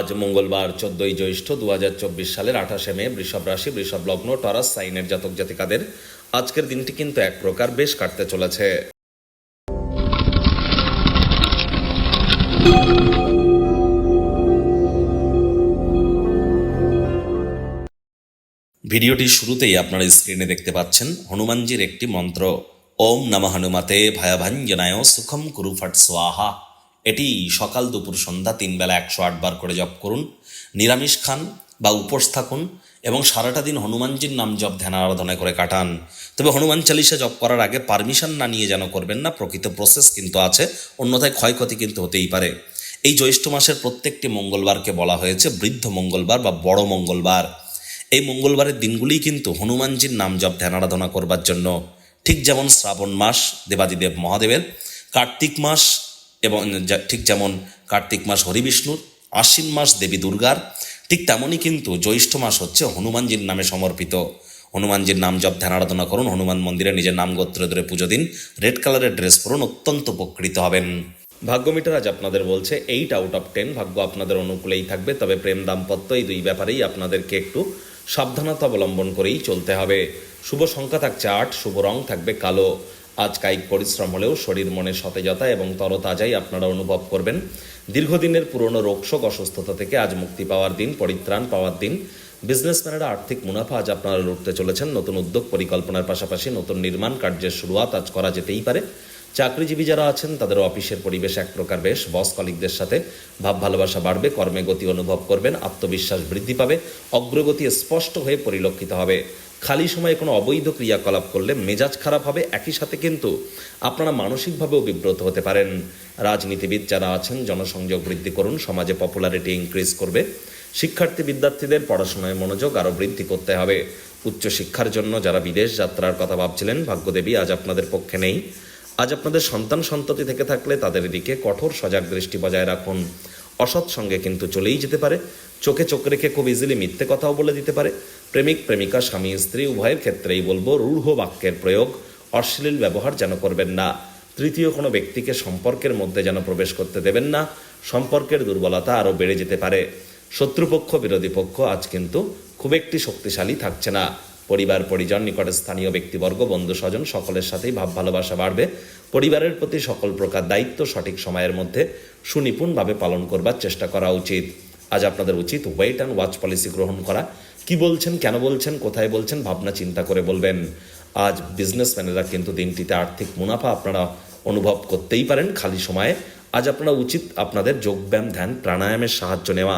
আজ মঙ্গলবার, চোদ্দই জ্যৈষ্ঠ দু সালের আঠাশে মে, বৃষভ রাশি, বৃষভ লগ্ন, টরাস, সাইনের জাতক জাতিকাদের আজকের দিনটি কিন্তু এক প্রকার বেশ কাটতে চলেছে। ভিডিওটির শুরুতেই আপনারা স্ক্রিনে দেখতে পাচ্ছেন হনুমানজির একটি মন্ত্র। ওম নম হনুমাতে ভয়াভাঞ্জনায় সুখম কুরু ফট সোয়াহা এটি সকাল দুপুর সন্ধ্যা তিন বেলা একশো আটবার করে জপ করুন, নিরামিষ খান বা উপোস থাকুন এবং সারাটা দিন হনুমানজির নাম জপ ধ্যান আরাধনা করে কাটান। তবে হনুমান চালিসা জপ করার আগে পারমিশন না নিয়ে যেন করবেন না, প্রকৃত প্রসেস কিন্তু আছে, অন্যথায় ক্ষয়ক্ষতি কিন্তু হতেই পারে। এই জ্যৈষ্ঠ মাসের প্রত্যেকটি মঙ্গলবারকে বলা হয়েছে বৃদ্ধ মঙ্গলবার বা বড় মঙ্গলবার। এই মঙ্গলবারের দিনগুলি কিন্তু হনুমানজির নাম জপ ধ্যান আরাধনা করবার জন্য। ঠিক যেমন শ্রাবণ মাস, দেবাদিদেব মহাদেবের, কার্তিক মাস এবং ঠিক যেমন কার্তিক মাস হরিবিষ্ণুর, আশ্বিন মাস দেবী দুর্গার, ঠিক তেমনই কিন্তু জ্যৈষ্ঠ মাস হচ্ছে হনুমানজির নামে সমর্পিত। হনুমানজির নাম জপ, ধ্যান, আরাধনা করুন, হনুমান মন্দিরে নিজের নাম গোত্র ধরে পুজো দিন, রেড কালারের ড্রেস পরুন, অত্যন্ত উপকৃত হবেন। ভাগ্য মিটার আজ আপনাদের বলছে এইট আউট অফ টেন ভাগ্য আপনাদের অনুকূলেই থাকবে, তবে প্রেম দাম্পত্য এই দুই ব্যাপারেই আপনাদেরকে একটু সাবধানতা অবলম্বন করেই চলতে হবে। শুভ সংখ্যা থাকছে আট, শুভ রং থাকবে কালো। আজ কায়িক পরিশ্রম হলেও শরীর মনে সতেজতা এবং তরতাজাই আপনারা অনুভব করবেন। দীর্ঘদিনের পুরনো রোগশোক অসুস্থতা থেকে আজ মুক্তি পাওয়ার দিন, পরিত্রাণ পাওয়ার দিন। বিজনেসম্যানেরা আর্থিক মুনাফা আজ আপনারা লুটতে চলেছেন। নতুন উদ্যোগ পরিকল্পনার পাশাপাশি নতুন নির্মাণ কার্যের শুরুয়াত আজ করা যেতেই পারে। চাকরিজীবী যারা আছেন, তাদের অফিসের পরিবেশ এক প্রকার বেশ। বস কলিকদের সাথে ভাব ভালোবাসা বাড়বে, কর্মে গতি অনুভব করবেন, আত্মবিশ্বাস বৃদ্ধি পাবে, অগ্রগতি স্পষ্ট হয়ে পরিলক্ষিত হবে। খালি সময়ে কোনো অবৈধ ক্রিয়াকলাপ করলে মেজাজ খারাপ হবে, একই সাথে কিন্তু আপনারা মানসিকভাবেও বিব্রত হতে পারেন। রাজনীতিবিদ যারা আছেন, জনসংযোগ বৃদ্ধি করুন, সমাজে পপুলারিটি ইনক্রিজ করবে। শিক্ষার্থী বিদ্যার্থীদের পড়াশোনায় মনোযোগ আরও বৃদ্ধি করতে হবে। উচ্চশিক্ষার জন্য যারা বিদেশ যাত্রার কথা ভাবছিলেন, ভাগ্যদেবী আজ আপনাদের পক্ষে নেই। আজ আপনাদের সন্তান সন্ততি থেকে থাকলে তাদের দিকে কঠোর সজাগ দৃষ্টি বজায় রাখুন। অসৎ সঙ্গে কিন্তু চলেই যেতে পারে। চোখে চোখ রেখে খুব ইজিলি মিথ্যে কথাও বলে দিতে পারে। প্রেমিক, প্রেমিকা, স্বামী, স্ত্রী, উভয়ের ক্ষেত্রেই বলব রূঢ় বাক্যের প্রয়োগ অশ্লীল ব্যবহার যেন করবেন না। তৃতীয় কোনো ব্যক্তিকে সম্পর্কের মধ্যে যেন প্রবেশ করতে দেবেন না। সম্পর্কের দুর্বলতা আরও বেড়ে যেতে পারে। শত্রুপক্ষ, বিরোধী পক্ষ আজ কিন্তু খুব একটি শক্তিশালী থাকছে না। পরিবার, পরিজন, নিকটে স্থানীয় ব্যক্তিবর্গ, বন্ধু, স্বজন সকলের সাথেই ভাব ভালোবাসা বাড়বে। পরিবারের প্রতি সকল প্রকার দায়িত্ব সঠিক সময়ের মধ্যে সুনিপুণভাবে পালন করবার চেষ্টা করা উচিত। আজ আপনাদের উচিত ওয়েট অ্যান্ড ওয়াচ পলিসি গ্রহণ করা। কি বলছেন, কেন বলছেন, কোথায় বলছেন, ভাবনা চিন্তা করে বলবেন। আজ বিজনেসম্যানেরা কিন্তু দিনটিতে আর্থিক মুনাফা আপনারা অনুভব করতেই পারেন খালি সময়ে। আজ আপনারা উচিত আপনাদের যোগব্যায়াম, ধ্যান, প্রাণায়ামের সাহায্য নেওয়া।